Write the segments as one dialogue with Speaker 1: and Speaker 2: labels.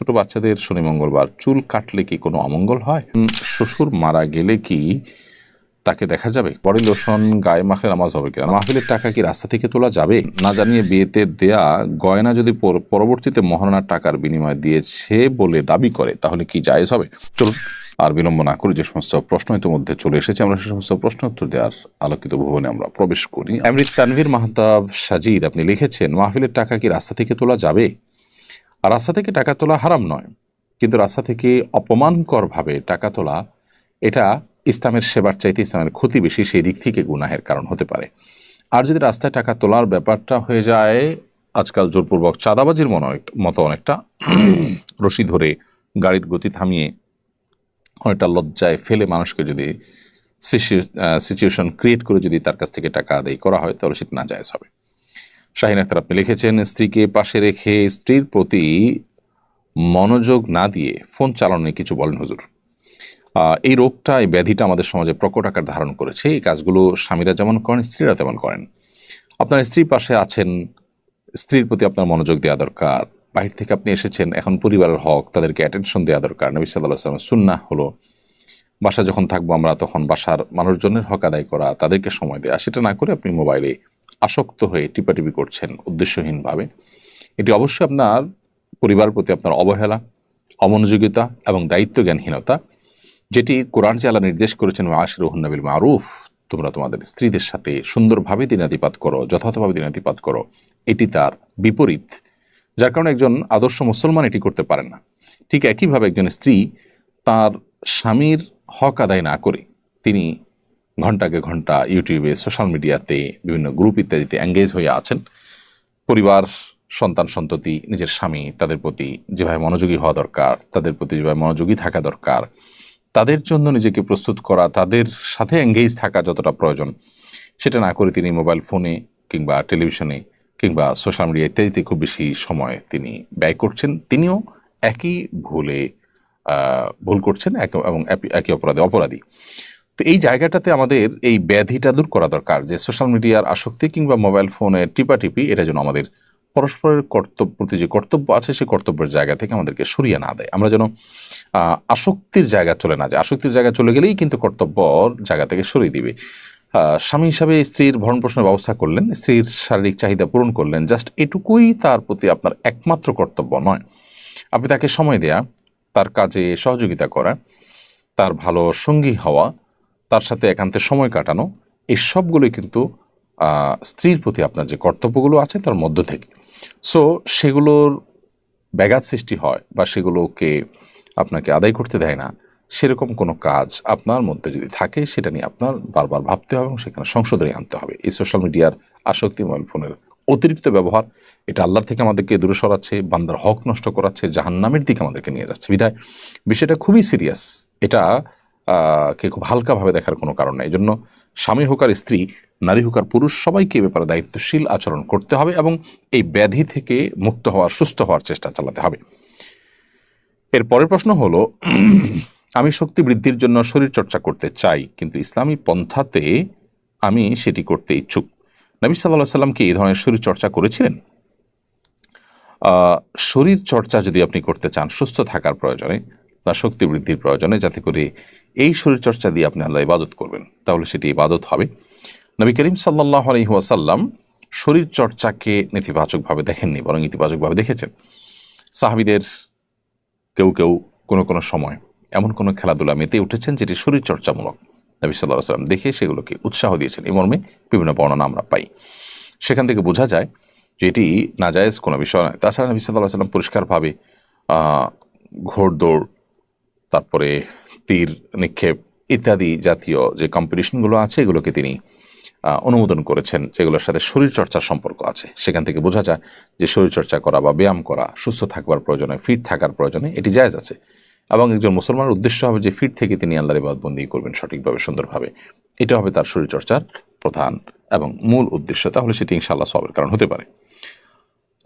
Speaker 1: ছোট বাচ্চাদের শনি, মঙ্গলবার। চুল কাটলে কি কোনো অমঙ্গল হয়? শ্বশুর মারা গেলে কি তাকে দেখা যাবে? বডি লোশন গায়ে মাখলে নামাজ হবে কিনা? মাহফিলের টাকা কি রাস্তা থেকে তোলা যাবে? না জানিয়ে বিয়েতে দেয়া গয়না যদি পর- পরবর্তীতে মহারণার টাকার বিনিময় দিয়েছে বলে দাবি করে, তাহলে কি জায়েজ হবে? চলুন, আর বিলম্ব না করে যে সমস্ত প্রশ্ন ইতিমধ্যে চলে এসেছে, আমরা সে সমস্ত প্রশ্ন উত্তর দেওয়ার আলোকিত ভবনে আমরা প্রবেশ করি। অমৃত তানভীর মাহতাব সাজিদ, আপনি লিখেছেন, মাহফিলের টাকা কি রাস্তা থেকে তোলা যাবে? আর রাস্তা থেকে টাকা তোলা হারাম নয়, কিন্তু রাস্তা থেকে অপমানকরভাবে টাকা তোলা, এটা ইসলামের সেবার চাইতে ইসলামের ক্ষতি বেশি, সেই দিক থেকে গুনাহের কারণ হতে পারে। আর যদি রাস্তায় টাকা তোলার ব্যাপারটা হয়ে যায়, আজকাল জোরপূর্বক চাঁদাবাজির মনে মতো অনেকটা রশি ধরে গাড়ির গতি থামিয়ে অনেকটা লজ্জায় ফেলে মানুষকে যদি সিচুয়েশন ক্রিয়েট করে যদি তার কাছ থেকে টাকা আদায় করা হয়, তাহলে সেটা না জায়জ হবে। শাহিন আখতার আপনি লিখেছেন, স্ত্রীকে পাশে রেখে স্ত্রীর প্রতি মনোযোগ না দিয়ে ফোন চালানো কিছু বলেন হুজুর। এই রোগটা, এই ব্যাধিটা আমাদের সমাজে প্রকট আকার ধারণ করেছে। এই কাজগুলো স্বামীরা যেমন করেন, স্ত্রীরা তেমন করেন। আপনার স্ত্রী পাশে আছেন, স্ত্রীর প্রতি আপনার মনোযোগ দেওয়া দরকার। বাহির থেকে আপনি এসেছেন, এখন পরিবারের হক, তাদেরকে অ্যাটেনশন দেওয়া দরকার। নবী সাল্লাহ সাল্লাম সুন্না হলো বাসা যখন থাকব আমরা, তখন বাসার মানুষজনের হক আদায় করা, তাদেরকে সময় দেওয়া সেটা না করে আপনি মোবাইলে আসক্ত হয়ে টিপাটিপি করছেন উদ্দেশ্যহীনভাবে। এটি অবশ্যই আপনার পরিবার প্রতি আপনার অবহেলা, অমনোযোগিতা এবং দায়িত্বজ্ঞানহীনতা, যেটি কোরআন যে নির্দেশ করেছেন আশির নবিল মারুফ তোমরা তোমাদের স্ত্রীদের সাথে সুন্দরভাবে দিনাতিপাত করো, যথাযথভাবে দিনাতিপাত করো, এটি তার বিপরীত। যার কারণে একজন আদর্শ মুসলমান এটি করতে পারেন না। ঠিক একইভাবে একজন স্ত্রী তার স্বামীর হক আদায় না করে তিনি ঘন্টাকে ঘণ্টা ইউটিউবে, সোশ্যাল মিডিয়াতে, বিভিন্ন গ্রুপ ইত্যাদিতে এঙ্গেজ হয়ে আছেন। পরিবার, সন্তান, সন্ততি, নিজের স্বামী, তাদের প্রতি যেভাবে মনোযোগী হওয়া দরকার, তাদের প্রতি যেভাবে মনোযোগী থাকা দরকার, তাদের জন্য নিজেকে প্রস্তুত করা, তাদের সাথে এঙ্গেজ থাকা যতটা প্রয়োজন, সেটা না করে তিনি মোবাইল ফোনে কিংবা টেলিভিশনে কিংবা সোশ্যাল মিডিয়া ইত্যাদিতে খুব বেশি সময় তিনি ব্যয় করছেন। তিনিও একই ভুলে ভুল করছেন এবং একই অপরাধে, অপরাধী। তো এই জায়গাটাতে আমাদের এই ব্যাধিটা দূর করা দরকার, যে সোশ্যাল মিডিয়ার আসক্তি কিংবা মোবাইল ফোনের টিপাটিপি, এটা যেন আমাদের পরস্পরের কর্তব্য, প্রতি যে কর্তব্য আছে সেই কর্তব্যের জায়গা থেকে আমাদেরকে সরিয়ে না দেয়। আমরা যেন আসক্তির জায়গা চলে না যায়। আসক্তির জায়গা চলে গেলেই কিন্তু কর্তব্যর জায়গা থেকে সরিয়ে দিবে। স্বামী হিসাবে স্ত্রীর ভরণ পোষণের ব্যবস্থা করলেন, স্ত্রীর শারীরিক চাহিদা পূরণ করলেন জাস্ট এটুকুই তার প্রতি আপনার একমাত্র কর্তব্য নয়। আপনি তাকে সময় দেয়া, তার কাজে সহযোগিতা করা, তার ভালো সঙ্গী হওয়া তার সাথে একান্তে সময় কাটানো, এই সবগুলোই কিন্তু স্ত্রীর প্রতি আপনার যে কর্তব্যগুলো আছে তার মধ্য থেকে। সো সেগুলোর ব্যাঘাত সৃষ্টি হয় বা সেগুলোকে আপনাকে আদায় করতে দেয় না, সেরকম কোনো কাজ আপনার মধ্যে যদি থাকে, সেটা নিয়ে আপনার বারবার ভাবতে হবে এবং সেখানে সংশোধনী আনতে হবে। এই সোশ্যাল মিডিয়ার আসক্তি মোবাইল ফোনের অতিরিক্ত ব্যবহার, এটা আল্লাহর থেকে আমাদেরকে দূরে সরাচ্ছে, বান্দার হক নষ্ট করাচ্ছে, জাহান্নামের দিকে আমাদেরকে নিয়ে যাচ্ছে। বিধায় বিষয়টা খুবই সিরিয়াস এটা কে খুব হালকাভাবে দেখার কোনো কারণ নেই। এই জন্য স্বামী হোক আর স্ত্রী, নারী হোক আর পুরুষ, সবাইকে এ ব্যাপারে দায়িত্বশীল আচরণ করতে হবে এবং এই ব্যাধি থেকে মুক্ত হওয়ার, সুস্থ হওয়ার চেষ্টা চালাতে হবে। এর পরের প্রশ্ন হলো, আমি শক্তি বৃদ্ধির জন্য শরীর চর্চা করতে চাই, কিন্তু ইসলামী পন্থাতে আমি সেটি করতে ইচ্ছুক। নবী সাল্লাহ সাল্লাম কি এই ধরনের শরীর চর্চা করেছিলেন? শরীর চর্চা যদি আপনি করতে চান, সুস্থ থাকার প্রয়োজনে, বা শক্তি বৃদ্ধির প্রয়োজনে, যাতে করে এই শরীরচর্চা দিয়ে আপনি আল্লাহ ইবাদত করবেন, তাহলে সেটি ইবাদত হবে। নবী করিম সাল্লাহ আলহিহাসাল্লাম শরীর চর্চাকে নেতিবাচকভাবে দেখেননি, বরং ইতিবাচকভাবে দেখেছেন। সাহাবিদের কেউ কেউ কোনো কোনো সময় এমন কোনো খেলাধুলা মেতে উঠেছেন যেটি শরীর চর্চামূলক নবী সাল্লাহ সাল্লাম দেখে সেগুলোকে উৎসাহ দিয়েছেন। এই মর্মে বিভিন্ন বর্ণনা আমরা পাই। সেখান থেকে বোঝা যায় যে এটি নাজায়েজ কোনো বিষয় নয়। তাছাড়া নবী সাল্লাহ সাল্লাম পরিষ্কারভাবে ঘোড়দৌড়, তারপরে তীর নিক্ষেপ ইত্যাদি জাতীয় যে কম্পিটিশনগুলো আছে, এগুলোকে তিনি অনুমোদন করেছেন, যেগুলোর সাথে শরীর চর্চার সম্পর্ক আছে। সেখান থেকে বোঝা যায় যে শরীর চর্চা করা বা ব্যায়াম করা, সুস্থ থাকবার প্রয়োজনে ফিট থাকার প্রয়োজনে এটি জায়জ আছে। এবং একজন মুসলমানের উদ্দেশ্য হবে যে ফিট থেকে তিনি আল্লাহর ইবাদবন্দি করবেন সঠিকভাবে, সুন্দরভাবে। এটা হবে তার শরীর চর্চার প্রধান এবং মূল উদ্দেশ্য। তাহলে সেটি ইনশাআল্লাহ সবের কারণ হতে পারে।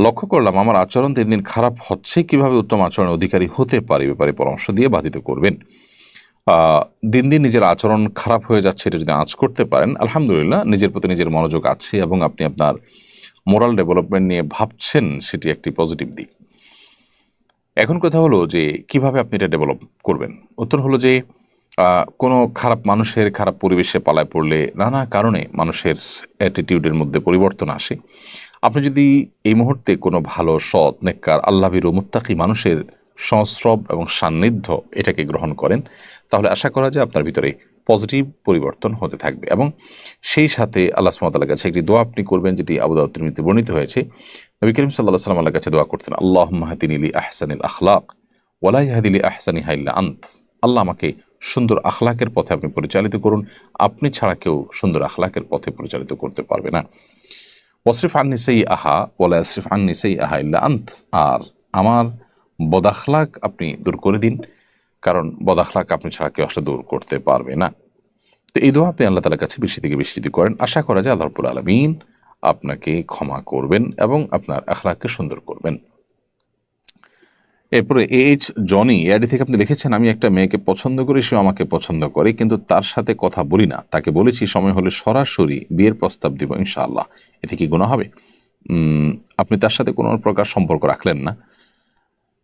Speaker 1: লক্ষ্য করলাম, আমার আচরণ দিন দিন খারাপ হচ্ছে, কীভাবে উত্তম আচরণের অধিকারী হতে পারে ব্যাপারে পরামর্শ দিয়ে বাধিত করবেন। দিন দিন নিজের আচরণ খারাপ হয়ে যাচ্ছে, এটা যদি আঁচ করতে পারেন, আলহামদুলিল্লাহ নিজের প্রতি নিজের মনোযোগ আছে এবং আপনি আপনার মোরাল ডেভেলপমেন্ট নিয়ে ভাবছেন, সেটি একটি পজিটিভ দিক। এখন কথা হলো যে, কীভাবে আপনি এটা ডেভেলপ করবেন? উত্তর হলো যে কোনো খারাপ মানুষের খারাপ পরিবেশে পালায় পড়লে নানা কারণে মানুষের অ্যাটিটিউডের মধ্যে পরিবর্তন আসে। আপনি যদি এই মুহূর্তে কোনো ভালো, সৎ, নেককার আল্লাহির মুত্তাকি মানুষের সংস্রব এবং সান্নিধ্য এটাকে গ্রহণ করেন তাহলে আশা করা যায় আপনার ভিতরে পজিটিভ পরিবর্তন হতে থাকবে। এবং সেই সাথে আল্লাহ সুমতাল্লাহ কাছে একটি দোয়া আপনি করবেন, যেটি আবুদাউদ তিরমিতে বর্ণিত হয়েছে। নবী করিম সাল্লাহ সাল্লাম আল্লাহ কাছে দোয়া করতেন আল্লাহ মাহাদিন মাহাতিনিলি আহসানিল আখলাক ওয়ালাই হাদিলি আহসানি হাইল্লা আন্ত। আল্লাহ আমাকে সুন্দর আখলাকের পথে আপনি পরিচালিত করুন। আপনি ছাড়া কেউ সুন্দর আখলাকের পথে পরিচালিত করতে পারবে না। ওসরিফ আন্নি সেই আহা ওলা আসরিফ আন্নি সেই আহা ইল্লা আন্ত। আর, আমার বদাখলাক আপনি দূর করে দিন। কারণ বদাখলাক আপনি ছাড়া কেউ আসলে দূর করতে পারবে না। তো এই দোয়া আপনি আল্লাহ তালার কাছে বেশি থেকে বেশি যদি করেন, আশা করা যায় আল্লাহ রব্বুল আলমিন আপনাকে ক্ষমা করবেন এবং আপনার আখলাককে সুন্দর করবেন। এরপরে এইচ জনি এআডি থেকে আপনি লিখেছেন, আমি একটা মেয়েকে পছন্দ করি সে আমাকে পছন্দ করে, কিন্তু তার সাথে কথা বলি না। তাকে বলেছি, সময় হলে সরাসরি বিয়ের প্রস্তাব দিব ইনশাআল্লাহ এতে কি গুণা হবে? আপনি তার সাথে কোনো প্রকার সম্পর্ক রাখলেন না।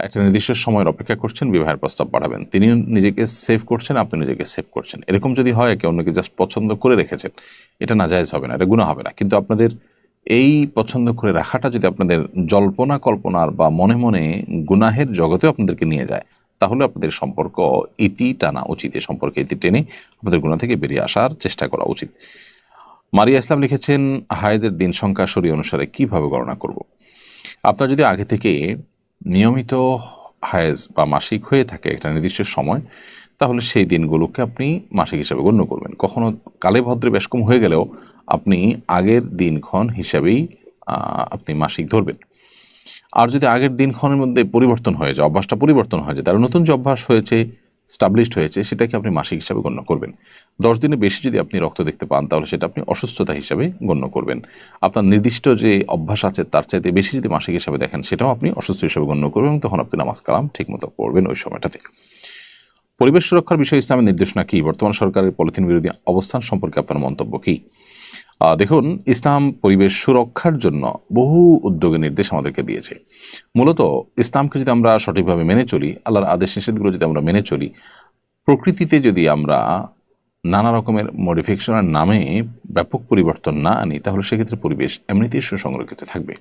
Speaker 1: একটা নির্দিষ্ট সময়ের অপেক্ষা করছেন, বিবাহের প্রস্তাব পাঠাবেন। তিনি নিজেকে সেভ করছেন, আপনি নিজেকে সেভ করছেন। এরকম যদি হয় কেউ অন্যকে জাস্ট পছন্দ করে রেখেছেন, এটা না জায়েজ হবে না, এটা গুণা হবে না। কিন্তু আপনাদের এই পছন্দ করে রাখাটা যদি আপনাদের জল্পনা, কল্পনার বা মনে মনে গুনাহের জগতেও আপনাদেরকে নিয়ে যায়, তাহলে আপনাদের সম্পর্ক ইতি টানা উচিত। এই সম্পর্কে ইতি টেনে আপনাদের গুণা থেকে বেরিয়ে আসার চেষ্টা করা উচিত। মারিয়া ইসলাম লিখেছেন, হায়েজের দিন সংখ্যা সরি অনুসারে কীভাবে গণনা করব? আপনার যদি আগে থেকে নিয়মিত হায়েজ বা মাসিক হয়ে থাকে একটা নির্দিষ্ট সময়, তাহলে সেই দিনগুলোকে আপনি মাসিক হিসাবে গণ্য করবেন। কখনো কালে ভদ্রে কম হয়ে গেলেও আপনি আগের দিনক্ষণ হিসাবেই আপনি মাসিক ধরবেন। আর যদি আগের দিনক্ষণের মধ্যে পরিবর্তন হয়ে যায়, অভ্যাসটা পরিবর্তন হয়ে যায়, তাহলে নতুন যে অভ্যাস হয়েছে স্টাবলিশড হয়েছে, সেটাকে আপনি মাসিক হিসাবে গণ্য করবেন। দশ দিনে বেশি যদি আপনি রক্ত দেখতে পান, তাহলে সেটা আপনি অসুস্থতা হিসাবে গণ্য করবেন। আপনার নির্দিষ্ট যে অভ্যাস আছে, তার চাইতে বেশি যদি মাসিক হিসাবে দেখেন, সেটাও আপনি অসুস্থ হিসাবে গণ্য করবেন এবং তখন আপনি নামাজ কালাম ঠিকমতো পড়বেন ওই সময়টাতে। পরিবেশ সুরক্ষার বিষয়ে ইসলামের নির্দেশনা কি? বর্তমান সরকারের পলিথিন বিরোধী অবস্থান সম্পর্কে আপনার মন্তব্য কি? দেখুন, ইসলাম পরিবেশ সুরক্ষার জন্য বহু উদ্যোগের নির্দেশ আমাদেরকে দিয়েছে। মূলত ইসলামকে যদি আমরা সঠিকভাবে মেনে চলি, আল্লাহর আদেশ নিষেধগুলো যদি আমরা মেনে চলি, প্রকৃতিতে যদি আমরা নানা রকমের মডিফিকেশনের নামে ব্যাপক পরিবর্তন না আনি, তাহলে সেক্ষেত্রে পরিবেশ এমনিতেই সুসংরক্ষিত থাকবে।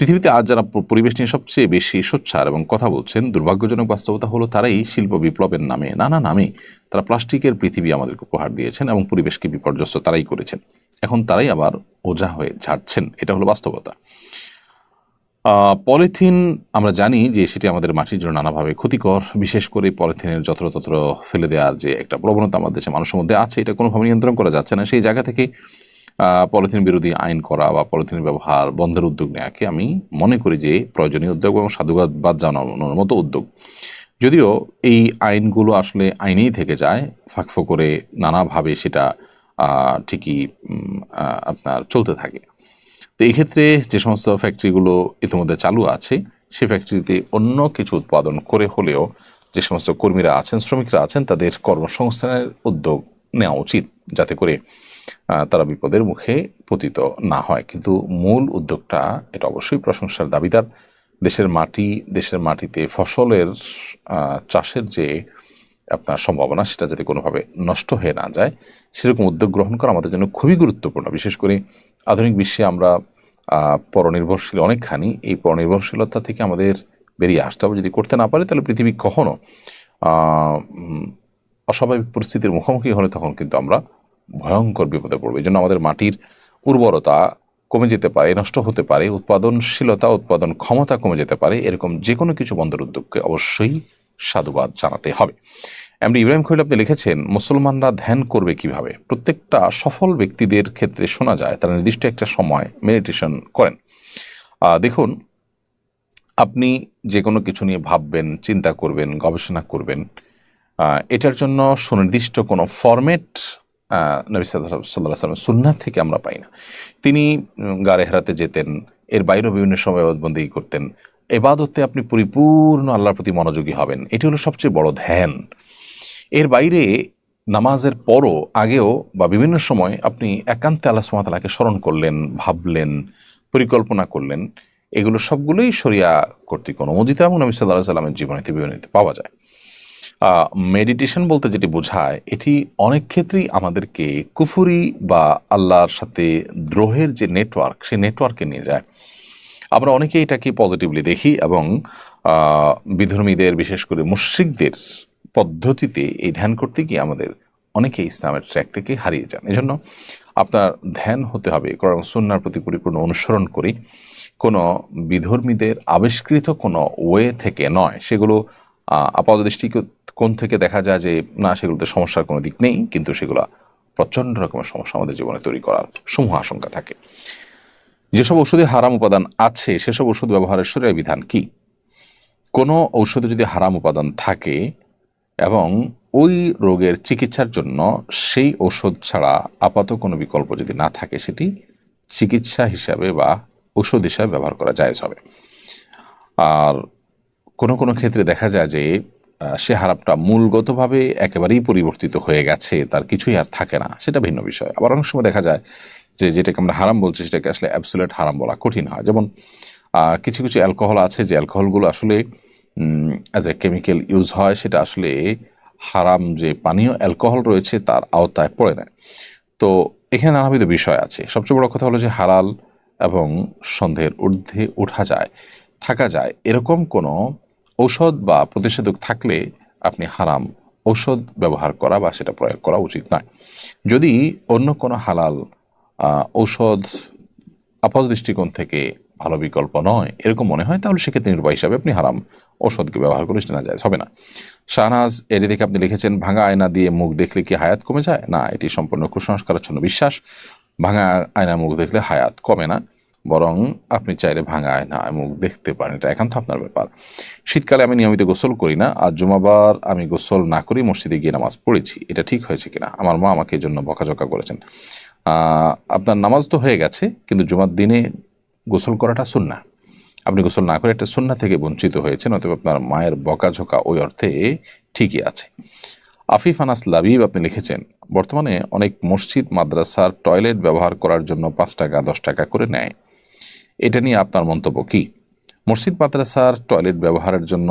Speaker 1: পৃথিবীতে আজ যারা পরিবেশ নিয়ে সবচেয়ে বেশি সোচ্ছার এবং কথা বলছেন, দুর্ভাগ্যজনক বাস্তবতা হলো তারাই শিল্প বিপ্লবের নামে, নানা নামে তারা প্লাস্টিকের পৃথিবী আমাদেরকে উপহার দিয়েছেন এবং পরিবেশকে বিপর্যস্ত তারাই করেছেন। এখন তারাই আবার ওঝা হয়ে ঝাড়ছেন। এটা হলো বাস্তবতা। পলিথিন আমরা জানি যে সেটি আমাদের মাটির জন্য নানাভাবে ক্ষতিকর। বিশেষ করে পলিথিনের যত্রতত্র ফেলে দেওয়ার যে একটা প্রবণতা আমাদের দেশে, মানুষের মধ্যে আছে, এটা কোনোভাবে নিয়ন্ত্রণ করা যাচ্ছে না। সেই জায়গা থেকে পলিথিন বিরোধী আইন করা বা পলিথিনের ব্যবহার বন্ধের উদ্যোগ নেওয়াকে আমি মনে করি যে প্রয়োজনীয় উদ্যোগ এবং সাধুবাদ জানানোর মতো উদ্যোগ। যদিও এই আইনগুলো আসলে আইনেই থেকে যায়, ফাঁকফো করে নানাভাবে সেটা ঠিকই আপনার চলতে থাকে। তো এই ক্ষেত্রে যে সমস্ত ফ্যাক্টরিগুলো ইতিমধ্যে চালু আছে, সেই ফ্যাক্টরিতে অন্য কিছু উৎপাদন করে হলেও যে সমস্ত কর্মীরা আছেন, শ্রমিকরা আছেন, তাদের কর্মসংস্থানের উদ্যোগ নেওয়া উচিত যাতে করে তারা বিপদের মুখে পতিত না হয়। কিন্তু মূল উদ্যোগটা এটা অবশ্যই প্রশংসার দাবিদার। দেশের মাটি, দেশের মাটিতে ফসলের চাষের যে আপনার সম্ভাবনা সেটা যাতে কোনোভাবে নষ্ট হয়ে না যায়, সেরকম উদ্যোগ গ্রহণ করা আমাদের জন্য খুবই গুরুত্বপূর্ণ। বিশেষ করে আধুনিক বিশ্বে আমরা পরনির্ভরশীল অনেকখানি, এই পরনির্ভরশীলতা থেকে আমাদের বেরিয়ে আসতে হবে। যদি করতে না পারি, তাহলে পৃথিবী কখনো অস্বাভাবিক পরিস্থিতির মুখোমুখি হলে তখন কিন্তু আমরা ভয়ঙ্কর বিপদে পড়ব। এই জন্য আমাদের মাটির উর্বরতা কমে যেতে পারে, নষ্ট হতে পারে, উৎপাদনশীলতা, উৎপাদন ক্ষমতা কমে যেতে পারে, এরকম যে কোনো কিছু বন্দর উদ্যোগকে অবশ্যই সাধুবাদ জানাতে হবে। এমনি ইব্রাহিম খলিল আপনি লিখেছেন, মুসলমানরা ধ্যান করবে কীভাবে? প্রত্যেকটা সফল ব্যক্তিদের ক্ষেত্রে শোনা যায়, তারা নির্দিষ্ট একটা সময় মেডিটেশন করেন। দেখুন, আপনি যে কোনো কিছু নিয়ে ভাববেন, চিন্তা করবেন, গবেষণা করবেন এটার জন্য সুনির্দিষ্ট কোনো ফরম্যাট নবী সাল্লাহ সাল্লাম সুন্নাত থেকে আমরা পাই না। তিনি গাড়ে হেরাতে যেতেন, এর বাইরেও বিভিন্ন সময় বন্দি করতেন এবাদতে আপনি পরিপূর্ণ আল্লাহর প্রতি মনোযোগী হবেন। এটি হলো সবচেয়ে বড় ধ্যান। এর বাইরে নামাজের পরও আগেও বা বিভিন্ন সময় আপনি একান্তে আল্লাহ সুমাতালাকে স্মরণ করলেন, ভাবলেন, পরিকল্পনা করলেন। এগুলো সবগুলোই শরিয়া কর্তৃক অনুমোদিত এবং নবী সাল্লাহ সাল্লামের জীবনীতে বিবরণীতে পাওয়া যায়। মেডিটেশন বলতে যেটি বোঝায়, এটি অনেক ক্ষেত্রেই আমাদেরকে কুফুরি বা আল্লাহর সাথে দ্রোহের যে নেটওয়ার্ক সেই নেটওয়ার্কে নিয়ে যায়। আমরা অনেকেই এটাকে পজিটিভলি দেখি এবং বিধর্মীদের বিশেষ করে মুশ্রিকদের পদ্ধতিতে এই ধ্যান করতে গিয়ে আমাদের অনেকে ইসলামের ট্র্যাক থেকে হারিয়ে যান। এজন্য আপনার ধ্যান হতে হবে কারণ সুন্নার প্রতি পরিপূর্ণ অনুসরণ করি। কোনো বিধর্মীদের আবিষ্কৃত কোনো ওয়ে থেকে নয়। সেগুলো আহ, আপাত দৃষ্টিকোণ থেকে দেখা যায় যে না সেগুলোতে সমস্যার কোনো দিক নেই কিন্তু সেগুলো প্রচণ্ড রকমের সমস্যা আমাদের জীবনে তৈরি করার সমূহ আশঙ্কা থাকে। যেসব ওষুধে হারাম উপাদান আছে, সেসব ওষুধ ব্যবহারের শরীরের বিধান কি? কোনো ঔষধে যদি হারাম উপাদান থাকে এবং ওই রোগের চিকিৎসার জন্য সেই ওষুধ ছাড়া আপাত কোনো বিকল্প যদি না থাকে, সেটি চিকিৎসা হিসাবে বা ওষুধ হিসাবে ব্যবহার করা জায়েজ হবে। আর কোনো কোনো ক্ষেত্রে দেখা যায় যে সে হারামটা মূলগতভাবে একেবারেই পরিবর্তিত হয়ে গেছে, তার কিছুই আর থাকে না, সেটা ভিন্ন বিষয়। আবার অনেক সময় দেখা যায় যে যেটাকে আমরা হারাম বলছি সেটাকে আসলে অ্যাবসুলেট হারাম বলা কঠিন হয়। যেমন কিছু কিছু অ্যালকোহল আছে যে অ্যালকোহলগুলো আসলে অ্যাজ এ কেমিক্যাল ইউজ হয়, সেটা আসলে হারাম যে পানীয় অ্যালকোহল রয়েছে তার আওতায় পড়ে না। তো এখানে নানাবিধ বিষয় আছে। সবচেয়ে বড় কথা হলো যে হালাল এবং সন্দেহের ঊর্ধ্বে ওঠা যায়, থাকা যায়। এরকম কোনো ঔষধ বা প্রতিষেধক থাকলে আপনি হারাম ঔষধ ব্যবহার করা বা সেটা প্রয়োগ করা উচিত নয়। যদি অন্য কোনো হালাল ঔষধ আপাত দৃষ্টিকোণ থেকে ভালো বিকল্প নয়। এরকম মনে হয়, তাহলে সেক্ষেত্রে নির্বাহ হিসাবে আপনি হারাম ঔষধকে ব্যবহার করে না যায় হবে না। শাহনাজ এটি থেকে আপনি লিখেছেন, ভাঙা আয়না দিয়ে মুখ দেখলে কি হায়াত কমে যায়? না, এটি সম্পূর্ণ কুসংস্কারাচ্ছন্ন বিশ্বাস। ভাঙা আয়না মুখ দেখলে হায়াত কমে না, বরং আপনি চাইলে ভাঙা আয়না মুখ দেখতে পারেন। এটা একান্ত আপনার ব্যাপার। শীতকালে আমি নিয়মিত গোসল করি না, আর জুমাবার আমি গোসল না করি, মসজিদে গিয়ে নামাজ পড়েছি। এটা ঠিক হয়েছে কিনা? আমার মা আমাকে এই জন্য বকাঝকা করেছেন। আপনার নামাজ তো হয়ে গেছে, কিন্তু জুমার দিনে গোসল করাটা সুন্না আপনি গোসল না করে একটা সুন্না থেকে বঞ্চিত হয়েছেন অতএব আপনার মায়ের বকাঝকা ওই অর্থে ঠিকই আছে। আফিফ আনাস লাবিব আপনি লিখেছেন, বর্তমানে অনেক মসজিদ, মাদ্রাসার টয়লেট ব্যবহার করার জন্য পাঁচ টাকা, দশ টাকা করে নেয়। এটা নিয়ে আপনার মন্তব্য কি? মসজিদ, মাদ্রাসার টয়লেট ব্যবহারের জন্য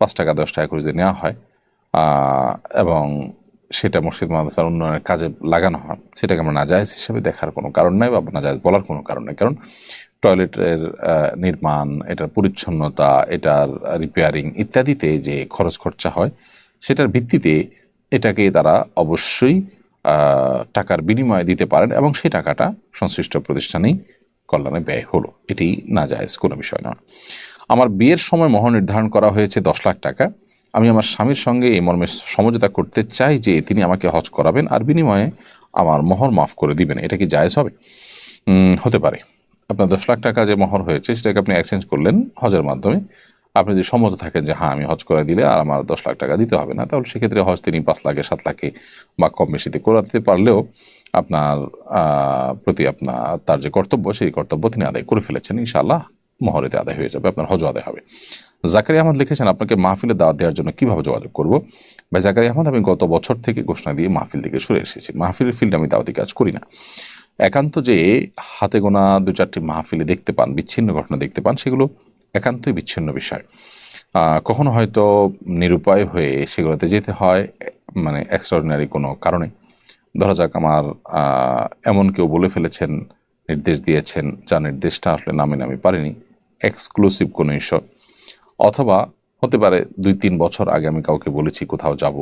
Speaker 1: পাঁচ টাকা, দশ টাকা করে যদি নেওয়া হয় এবং সেটা মসজিদ মাদ্রাসার উন্নয়নের কাজে লাগানো হয়, সেটাকে আমরা নাজায়জ হিসেবে দেখার কোনো কারণ নাই বা নাজায়জ বলার কোনো কারণ নেই। কারণ টয়লেটের নির্মাণ, এটার পরিচ্ছন্নতা, এটার রিপেয়ারিং ইত্যাদিতে যে খরচ খরচা হয়, সেটার ভিত্তিতে এটাকে তারা অবশ্যই টাকার বিনিময়ে দিতে পারেন এবং সেই টাকাটা সংশ্লিষ্ট প্রতিষ্ঠানেই কল্যাণে ব্যয় হলো। এটি না জায়েজ কোনো বিষয় নয়। আমার বিয়ের সময় মহর নির্ধারণ করা হয়েছে দশ লাখ টাকা। আমি আমার স্বামীর সঙ্গে এই মর্মে সমঝোতা করতে চাই যে তিনি আমাকে হজ করাবেন আর বিনিময়ে আমার মহর মাফ করে দিবেন। এটা কি জায়েজ হবে? হতে পারে। আপনার দশ লাখ টাকা যে মহর হয়েছে, সেটাকে আপনি এক্সচেঞ্জ করলেন হজের মাধ্যমে। আপনি যদি সম্মত থাকেন যে হ্যাঁ আমি হজ করে দিলে আর আমার দশ লাখ টাকা দিতে হবে না, তাহলে সেক্ষেত্রে হজ তিনি পাঁচ লাখে, সাত লাখে বা কম বেশিতে করাতে পারলেও আপনার প্রতি আপনার, তার যে কর্তব্য, সেই কর্তব্য তিনি আদায় করে ফেলেছেন। ইনশাআল্লাহ মহরেতে আদায় হয়ে যাবে, আপনার হজ আদায় হবে। জাকারি আহমদ লিখেছেন, আপনাকে মাহফিলে দাওয়াত দেওয়ার জন্য কীভাবে যোগাযোগ করব? ভাই জাকারি আহমদ, আমি গত বছর থেকে ঘোষণা দিয়ে মাহফিল থেকে সরে এসেছি। মাহফিলের ফিল্ডে আমি দাওয়াতি কাজ করি না। একান্ত যে হাতে গোনা দু চারটি মাহফিলে দেখতে পান, বিচ্ছিন্ন ঘটনা দেখতে পান, সেগুলো একান্তই বিচ্ছিন্ন বিষয়। কখনো হয়তো নিরুপায় হয়ে সেগুলোতে যেতে হয় মানে এক্সট্রাঅর্ডিনারি কোনো কারণে। ধরা যাক আমার এমন কেউ বলে ফেলেছেন, নির্দেশ দিয়েছেন যা নির্দেশটা আসলে নামে নামে পারিনি। এক্সক্লুসিভ কোনো ইস্যু অথবা হতে পারে দুই, তিন বছর আগে আমি কাউকে বলেছি, কোথাও যাব,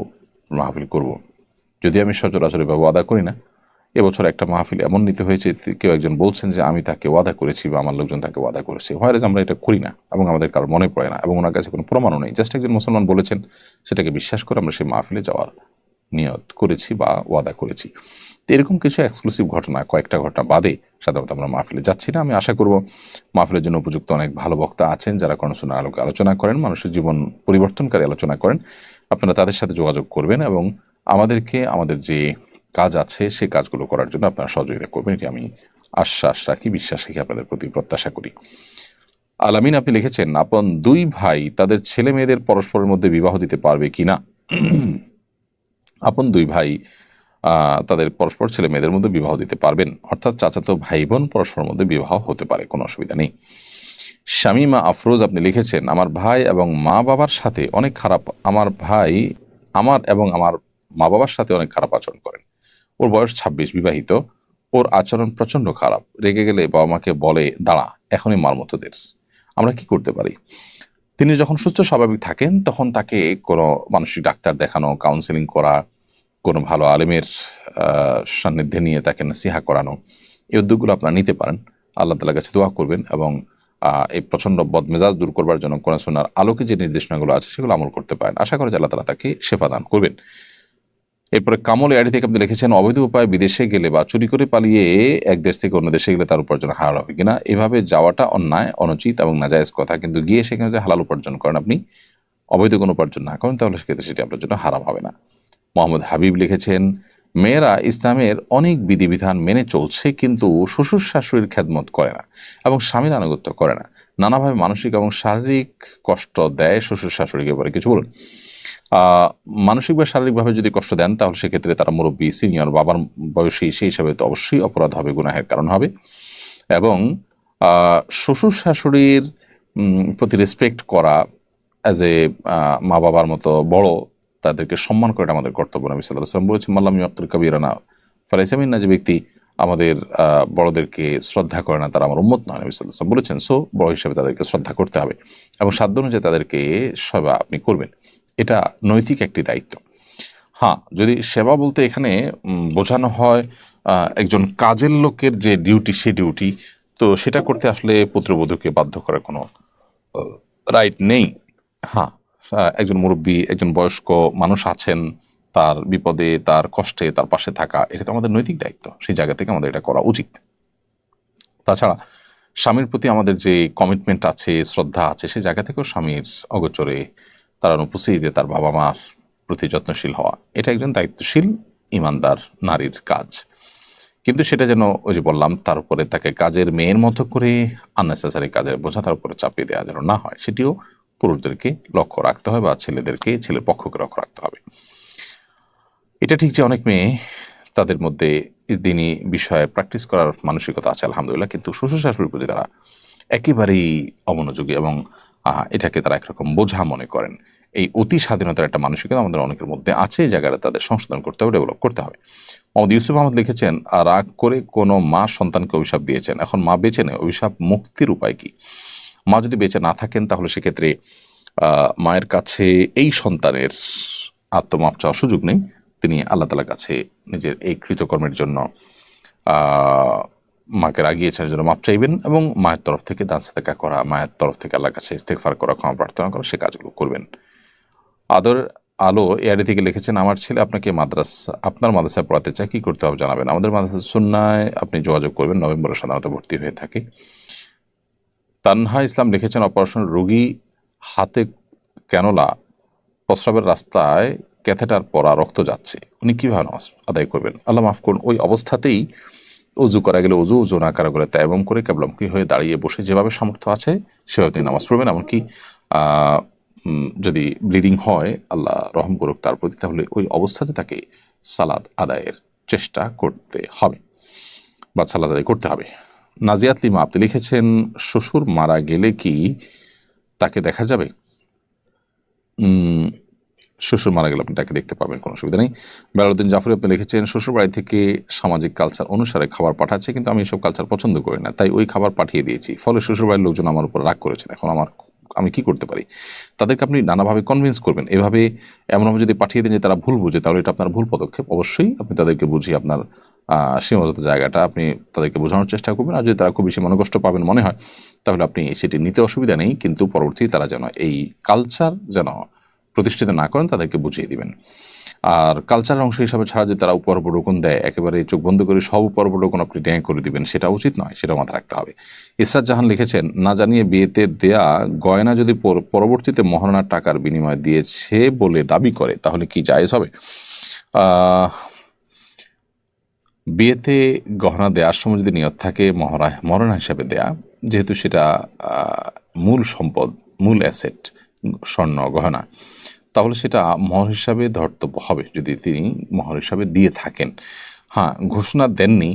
Speaker 1: মাহফিল করব। যদি আমি সচরাচর এভাবে ওয়াদা করি না, এবছর একটা মাহফিল এমন নিতে হয়েছে, কেউ একজন বলছেন যে, আমি তাকে ওয়াদা করেছি বা আমার লোকজন তাকে ওয়াদা করেছে হোয়ারেজ আমরা এটা করি না এবং আমাদের কারও মনে পড়ে না এবং ওনার কাছে কোনো প্রমাণও নেই জাস্ট একজন মুসলমান বলেছেন, সেটাকে বিশ্বাস করে আমরা সেই মাহফিলে যাওয়ার নিয়ত করেছি বা ওয়াদা করেছি। তো এরকম কিছু এক্সক্লুসিভ ঘটনা কয়েকটা ঘটনা বাদে সাধারণত আমরা মাহফিলে যাচ্ছি না। আমি আশা করব মাহফিলের জন্য উপযুক্ত অনেক ভালো বক্তা আছেন যারা কর্ণশোনা আলোকে আলোচনা করেন, মানুষের জীবন পরিবর্তনকারী আলোচনা করেন। আপনারা তাদের সাথে যোগাযোগ করবেন এবং আমাদেরকে আমাদের যে কাজ আছে সেই কাজগুলো করার জন্য আপনারা সহযোগিতা করবেন। এটি আমি আশ্বাস রাখি, বিশ্বাস রাখি, আপনাদের প্রতি প্রত্যাশা করি। আলামিন আপনি লিখেছেন, আপন দুই ভাই তাদের ছেলে মেয়েদের পরস্পরের মধ্যে বিবাহ দিতে পারবে কি না আপন দুই ভাই তাদের পরস্পর ছেলে মেয়েদের মধ্যে বিবাহ দিতে পারবেন। অর্থাৎ চাচাতো ভাই বোন পরস্পরের মধ্যে বিবাহ হতে পারে, কোনো অসুবিধা নেই। শামিমা আফরোজ আপনি লিখেছেন, আমার ভাই এবং মা বাবার সাথে অনেক খারাপ, আমার ভাই, আমার এবং আমার মা বাবার সাথে অনেক খারাপ আচরণ করেন। ওর বয়স ছাব্বিশ, বিবাহিত। ওর আচরণ প্রচণ্ড খারাপ। রেগে গেলে বাবা মাকে বলে, দাঁড়া, এখনই মার মতোদের আমরা কি করতে পারি? তিনি যখন সুস্থ, স্বাভাবিক থাকেন, তখন তাকে কোনো মানসিক ডাক্তার দেখানো কাউন্সেলিং করা, কোনো ভালো আলেমের সান্নিধ্যে নিয়ে তাকে নাসিহা করানো, এই উদ্যোগগুলো আপনারা নিতে পারেন। আল্লাহ তালার কাছে দোয়া করবেন এবং এই প্রচণ্ড বদমেজাজ দূর করবার জন্য কোনো সোনার আলোকে যে নির্দেশনাগুলো আছে, সেগুলো আমল করতে পারেন। আশা করি যে আল্লাহ তালা তাকে সেফা দান করবেন। এরপরে কামল এআডি থেকে আপনি লিখেছেন, অবৈধ উপায়ে বিদেশে গেলে বা চুরি করে পালিয়ে এক দেশ থেকে অন্য দেশে গেলে তার উপার্জন হারাল হবে কিনা? এভাবে যাওয়াটা অন্যায়, অনুচিত এবং নাজায়েজ কথা। কিন্তু গিয়ে সেখানে যদি হালাল উপার্জন করেন আপনি, অবৈধ কোনো উপার্জন না করেন, তাহলে সেক্ষেত্রে সেটি আপনার জন্য হারাম হবে না। মোহাম্মদ হাবিব লিখেছেন, মেয়েরা ইসলামের অনেক বিধিবিধান মেনে চলছে, কিন্তু শ্বশুর শাশুড়ির খেদমত করে না এবং স্বামীর আনুগত্য করে না। নানাভাবে মানসিক এবং শারীরিক কষ্ট দেয় শ্বশুর শাশুড়িকে বলে কিছু বলুন। মানসিক বা শারীরিকভাবে যদি কষ্ট দেন, তাহলে সেক্ষেত্রে তারা মুরব্বী, সিনিয়র, বাবার বয়সী, সেই হিসাবে তো অবশ্যই অপরাধ হবে, গুনাহের কারণ হবে। এবং শ্বশুর শাশুড়ির প্রতি রেসপেক্ট করা অ্যাজ এ মা বাবার মতো বড়, তাদেরকে সম্মান করাটা আমাদের কর্তব্য। নবী সাল্লাহ সাল্লাম বলেছেন, মাল্লাম ইয়াক্তুল কাবিরানা ফালাইসামিন না যে ব্যক্তি আমাদের বড়দেরকে শ্রদ্ধা করে না, তারা আমার উম্মত নয়, নবী সাল্লাহ বলেছেন। সো বড় হিসেবে তাদেরকে শ্রদ্ধা করতে হবে এবং সাধ্য অনুযায়ী তাদেরকে সেবা আপনি করবেন। এটা নৈতিক একটি দায়িত্ব। হ্যাঁ যদি সেবা বলতে এখানে বোঝানো হয় একজন কাজের লোকের যে ডিউটি, সে ডিউটি, তো সেটা করতে আসলে পুত্রবধূকে বাধ্য করার কোনো রাইট নেই। হ্যাঁ একজন মুরব্বী, একজন বয়স্ক মানুষ আছেন, তার বিপদে, তার কষ্টে, তার পাশে থাকা, এটা তো আমাদের নৈতিক দায়িত্ব। সেই জায়গা থেকে আমাদের এটা করা উচিত। তাছাড়া, স্বামীর প্রতি আমাদের যে কমিটমেন্ট আছে, শ্রদ্ধা আছে সেই জায়গা থেকেও স্বামীর অগোচরে তার অনুপস্থিতিতে তার বাবা মার প্রতি যত্নশীল হওয়া। এটা একজন দায়িত্বশীল ইমানদার নারীর কাজ। কিন্তু সেটা যেন ওই যে বললাম, তার উপরে তাকে কাজের মেয়ের মতো করে আননেসেসারি কাজের বোঝা তার উপরে চাপিয়ে দেওয়া যেন না হয়, সেটিও পুরুষদেরকে লক্ষ্য রাখতে হয় বা ছেলেদেরকে ছেলের পক্ষকে লক্ষ্য রাখতে হবে। এটা ঠিক যে অনেক মেয়ে তাদের মধ্যে দিনই বিষয়ে প্র্যাকটিস করার মানসিকতা আছে, আলহামদুলিল্লাহ। কিন্তু শ্বশুর শাশুড়ির প্রতি তারা একেবারেই অমনোযোগী এবং এটাকে তারা একরকম বোঝা মনে করেন। এই অতি স্বাধীনতার একটা মানসিকতা আমাদের অনেকের মধ্যে আছে, এই জায়গাটা তাদের সংশোধন করতে হবে ডেভেলপ করতে হবে। মোহাম্মদ ইউসুফ আহমদ লিখেছেন, রাগ করে কোনো মা সন্তানকে অভিশাপ দিয়েছেন। এখন মা বেঁচে নেয় অভিশাপ মুক্তির উপায় কি? মা যদি বেঁচে না থাকেন, তাহলে সেক্ষেত্রে মায়ের কাছে এই সন্তানের আত্মমাপ চাওয়ার সুযোগ নেই। তিনি আল্লাহ তালার কাছে নিজের এই কৃতকর্মের জন্য মাকে রাগিয়েছেন জন্য মাপ চাইবেন এবং মায়ের তরফ থেকে দান সাদাকা করা, মায়ের তরফ থেকে আল্লাহর কাছে ইস্তেকফার করা, ক্ষমা প্রার্থনা করা, সে কাজগুলো করবেন। আদর, আলো এআডি থেকে লিখেছেন, আমার ছেলে আপনাকে মাদ্রাসা, আপনার মাদ্রাসায় পড়াতে চায়, কী করতে হবে জানাবেন? আমাদের মাদ্রাসা সুন্নায় আপনি যোগাযোগ করবেন, নভেম্বরে সাধারণত ভর্তি হয়ে থাকে। তানহা ইসলাম লিখেছেন, অপারেশন রোগী হাতে ক্যানোলা প্রস্রাবের রাস্তায় ক্যাথেটার পরা রক্ত যাচ্ছে। উনি কীভাবে নামাজ আদায় করবেন? আল্লাহ মাফ করুন, ওই অবস্থাতেই উজু করা গেলে উজু উজু না করা গেলে তাইবম করে কেবলমুখী হয়ে দাঁড়িয়ে বসে যেভাবে সামর্থ্য আছে, সেভাবে তিনি নামাজ পড়বেন। এমনকি যদি ব্লিডিং হয়, আল্লাহ রহম করুক তার প্রতি, তাহলে ওই অবস্থাতে তাকে সালাদ আদায়ের চেষ্টা করতে হবে বা সালাদ আদায় করতে হবে। নাজিয়াত লিমা, আপনি লিখেছেন, শ্বশুর মারা গেলে কি তাকে দেখা যাবে? শ্বশুর মারা গেলে আপনি তাকে দেখতে পাবেন, কোনো অসুবিধা নেই। বেলাউদ্দিন জাফরি, আপনি লিখেছেন, শ্বশুর বাড়ি থেকে সামাজিক কালচার অনুসারে খাবার পাঠাচ্ছে, কিন্তু আমি এসব কালচার পছন্দ করি না, তাই ওই খাবার পাঠিয়ে দিয়েছি। ফলে শ্বশুর বাড়ির লোকজন আমার উপর রাগ করেছেন। এখন আমার আমি কি করতে পারি? তাদেরকে আপনি নানাভাবে কনভিন্স করবেন। এভাবে এমনভাবে যদি পাঠিয়ে দেন যে তারা ভুল বুঝে, তাহলে এটা আপনার ভুল পদক্ষেপ। অবশ্যই আপনি তাদেরকে বুঝিয়ে আপনার সীমাবদ্ধ জায়গাটা আপনি তাদেরকে বোঝানোর চেষ্টা করবেন। আর যদি তারা খুব বেশি মনোকষ্ট পাবেন মনে হয়, তাহলে আপনি সেটি নিতে অসুবিধা নেই। কিন্তু পরবর্তী তারা যেন এই কালচার যেন প্রতিষ্ঠিত না করেন, তাদেরকে বুঝিয়ে দিবেন। আর কালচারের অংশ হিসাবে ছাড়া যে তারা উপরোপণ দেয় একেবারে চোখ বন্ধ করে সব উপরোপণ আপনি ড্যাং করে দিবেন, সেটা উচিত নয়, সেটা মাথায় রাখতে হবে। ইসরাত জাহান লিখেছেন, না জানিয়ে বিয়েতে দেয়া গয়না যদি পর- পরবর্তীতে মহারণার টাকার বিনিময় দিয়েছে বলে দাবি করে, তাহলে কি জায়েজ হবে? বিয়েতে গহনা দেওয়ার সময় যদি নিয়ত থাকে, মহরা মহারণা হিসাবে দেয়া, যেহেতু সেটা মূল সম্পদ, মূল অ্যাসেট স্বর্ণ গহনা। তাহলে সেটা মহর হিসাবে ধর্তব্য হবে যদি তিনি মহর হিসাবে দিয়ে থাকেন। হ্যাঁ ঘোষণা দেননি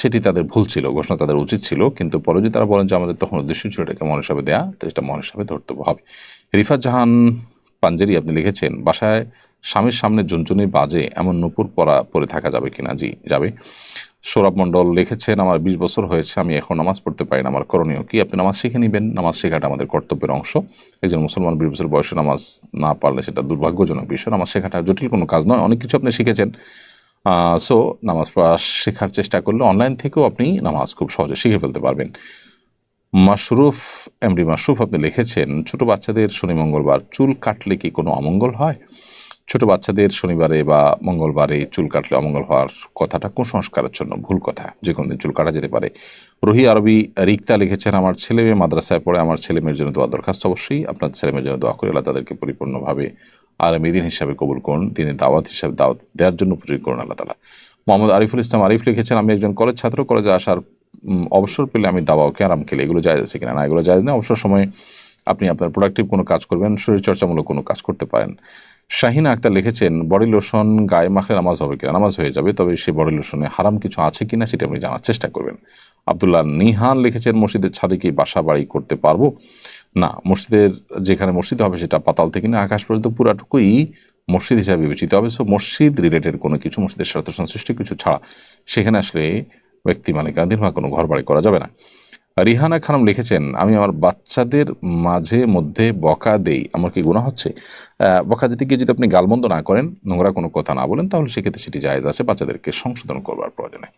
Speaker 1: সেটি তাদের ভুল ছিল, ঘোষণা তাদের উচিত ছিল, কিন্তু পরে যদি তারা বলেন যে আমাদের তখন উদ্দেশ্য ছিল এটাকে মন হিসাবে দেয়া, তো এটা মন হিসাবে ধরতে হবে। রিফাত জাহান পাঞ্জেরি আপনি লিখেছেন, বাসায় স্বামীর সামনে জুনজুনি বাজে এমন নূপুর পরা পরে থাকা যাবে কিনা? জি, যাবে। সৌরভ মণ্ডল লিখেছেন, আমার বিশ বছর হয়েছে, আমি এখন নামাজ পড়তে পারি না। আমার করণীয় কি? আপনি নামাজ শিখে নেবেন। নামাজ শেখাটা আমাদের কর্তব্যের অংশ। একজন মুসলমান বিশ বছর বয়সে নামাজ না পারলে সেটা দুর্ভাগ্যজনক বিষয়। নামাজ শেখাটা জটিল কোনো কাজ নয়। অনেক কিছু আপনি শিখেছেন। সো নামাজ পড়া শেখার চেষ্টা করলে অনলাইন থেকেও আপনি নামাজ খুব সহজে শিখে ফেলতে পারবেন। মাশরুফ এমডি মাশরুফ আপনি লিখেছেন, ছোট বাচ্চাদের শনি মঙ্গলবার চুল কাটলে কি কোনো অমঙ্গল হয়? ছোট বাচ্চাদের শনিবারে বা মঙ্গলবারে চুল কাটলে অমঙ্গল হওয়ার কথাটা কুসংস্কারের জন্য ভুল কথা। যে কোনো দিন চুল কাটা যেতে পারে। রহি আরবি রিক্তা লিখেছেন, আমার ছেলে মেয়ে মাদ্রাসায় পড়ে, আমার ছেলে মেয়ের জন্য দোয়া দরখাস্ত অবশ্যই। আপনার ছেলে মেয়ের জন্য দোয়া করে আল্লাহ তাদেরকে পরিপূর্ণভাবে আলমী দিন হিসাবে কবুল করুন। তিনি দাওয়াত হিসাবে দাওয়াত দেওয়ার জন্য উপযোগী করুন আল্লাহ তালা মোহাম্মদ আরিফুল ইসলাম আরিফ লিখেছেন, আমি একজন কলেজ ছাত্র, কলেজে আসার অবসর পেলে আমি দাওয়াও ক্যারাম খেলে। এগুলো যায় আছে কিনা না, এগুলো যায় না অবসর সময় আপনি আপনার প্রোডাক্টিভ কোনো কাজ করবেন, শরীরচর্চামূলক কোনো কাজ করতে পারেন। শাহিনা আক্তার লিখেছেন, বডি লোশন গায়ে মাখলে নামাজ হবে কিনা? নামাজ হয়ে যাবে, তবে সেই বডি লোশনে হারাম কিছু আছে কিনা সেটা আপনি জানার চেষ্টা করবেন। আবদুল্লাহ নিহান লিখেছেন, মসজিদের ছাদে কি বাসা বাড়ি করতে পারব? না, মসজিদের যেখানে মসজিদ হবে সেটা পাতাল থেকে না, আকাশ পর্যন্ত পুরাটুকুই মসজিদ হিসাবে বিবেচিত হবে। সো, মসজিদ রিলেটেড কোনো কিছু, মসজিদের স্বার্থ সংশ্লিষ্ট কিছু ছাড়া সেখানে আসলে ব্যক্তি মালিকানাধীন বা কোনো ঘর বাড়ি করা যাবে না। রিহানা খানম লিখেছেন, আমি আমার বাচ্চাদের মাঝে মধ্যে বকা দেই। আমার কি গুণা হচ্ছে? বকা দিতে গিয়ে যদি আপনি গালমন্দ না করেন, নোংরা কোনো কথা না বলেন, তাহলে সেক্ষেত্রে সেটি জায়গা আছে বাচ্চাদেরকে সংশোধন করবার প্রয়োজনে।